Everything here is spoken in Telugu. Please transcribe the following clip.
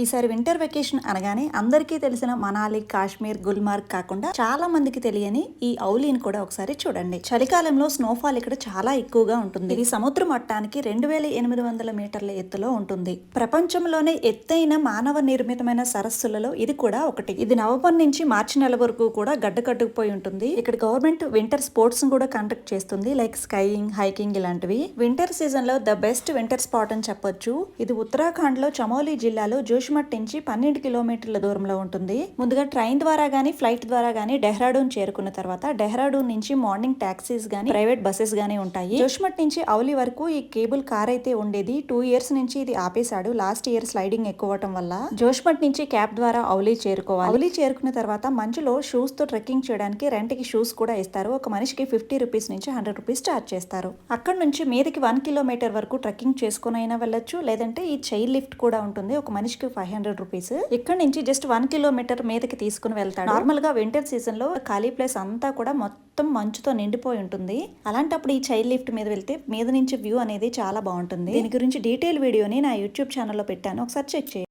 ఈసారి వింటర్ వెకేషన్ అనగానే అందరికీ తెలిసిన మనాలి కాశ్మీర్ గుల్మార్గ్ కాకుండా చాలా మందికి తెలియని ఈ ఔలీని కూడా ఒకసారి చూడండి. చలికాలంలో స్నోఫాల్ ఇక్కడ చాలా ఎక్కువగా ఉంటుంది. ఇది సముద్ర మట్టానికి రెండు వేల ఎనిమిది వందల మీటర్ల ఎత్తులో ఉంటుంది. ప్రపంచంలోనే ఎత్తైన మానవ నిర్మితమైన సరస్సులలో ఇది కూడా ఒకటి. ఇది నవంబర్ నుంచి మార్చి నెల వరకు కూడా గడ్డకట్టుకుపోయి ఉంటుంది. ఇక్కడ గవర్నమెంట్ వింటర్ స్పోర్ట్స్ కూడా కండక్ట్ చేస్తుంది. లైక్ స్కైయింగ్ హైకింగ్ ఇలాంటివి. వింటర్ సీజన్లో ద బెస్ట్ వింటర్ స్పాట్ అని చెప్పొచ్చు. ఇది ఉత్తరాఖండ్లో చమోలీ జిల్లాలో జో నుంచి పన్నెండు కిలోమీటర్ల దూరంలో ఉంటుంది. ముందుగా ట్రైన్ ద్వారా గానీ ఫ్లైట్ ద్వారా గానీ డెహ్రాడూన్ చేరుకున్న తర్వాత డెహ్రాడూన్ నుంచి మార్నింగ్ టాక్సీస్ గానీ ప్రైవేట్ బస్సెస్ గానీ ఉంటాయి. జోషిమట్ నుంచి అవులి వరకు ఈ కేబుల్ కార్ అయితే ఉండేది. టూ ఇయర్స్ నుంచి ఇది ఆపేశాడు. లాస్ట్ ఇయర్ స్లైడింగ్ ఎక్కువ అవటం వల్ల జోష్మట్ నుంచి క్యాబ్ ద్వారా అవులి చేరుకోవాలి. అవులి చేరుకున్న తర్వాత మంచులో షూస్తో ట్రెక్కింగ్ చేయడానికి రెంట్కి షూస్ కూడా ఇస్తారు. ఒక మనిషికి ఫిఫ్టీ రూపీస్ నుంచి హండ్రెడ్ రూపీస్ చార్జ్ చేస్తారు. అక్కడ నుంచి మీదకి వన్ కిలోమీటర్ వరకు ట్రెక్కింగ్ చేసుకుని అయినా వెళ్ళొచ్చు. లేదంటే ఈ చైర్ లిఫ్ట్ కూడా ఉంటుంది. ఒక మనిషికి ఫైవ్ హండ్రెడ్ రూపీస్. ఇక్కడ నుంచి జస్ట్ వన్ కిలోమీటర్ మీదకి తీసుకుని వెళ్తాడు. నార్మల్గా వింటర్ సీజన్లో ఖాళీ ప్లేస్ అంతా కూడా మొత్తం మంచుతో నిండిపోయి ఉంటుంది. అలాంటప్పుడు ఈ చైల్డ్ లిఫ్ట్ మీద వెళ్తే మీద నుంచి వ్యూ అనేది చాలా బాగుంటుంది. దీని గురించి డీటెయిల్ వీడియోని నా యూట్యూబ్ ఛానల్లో పెట్టాను. ఒకసారి చెక్ చేయండి.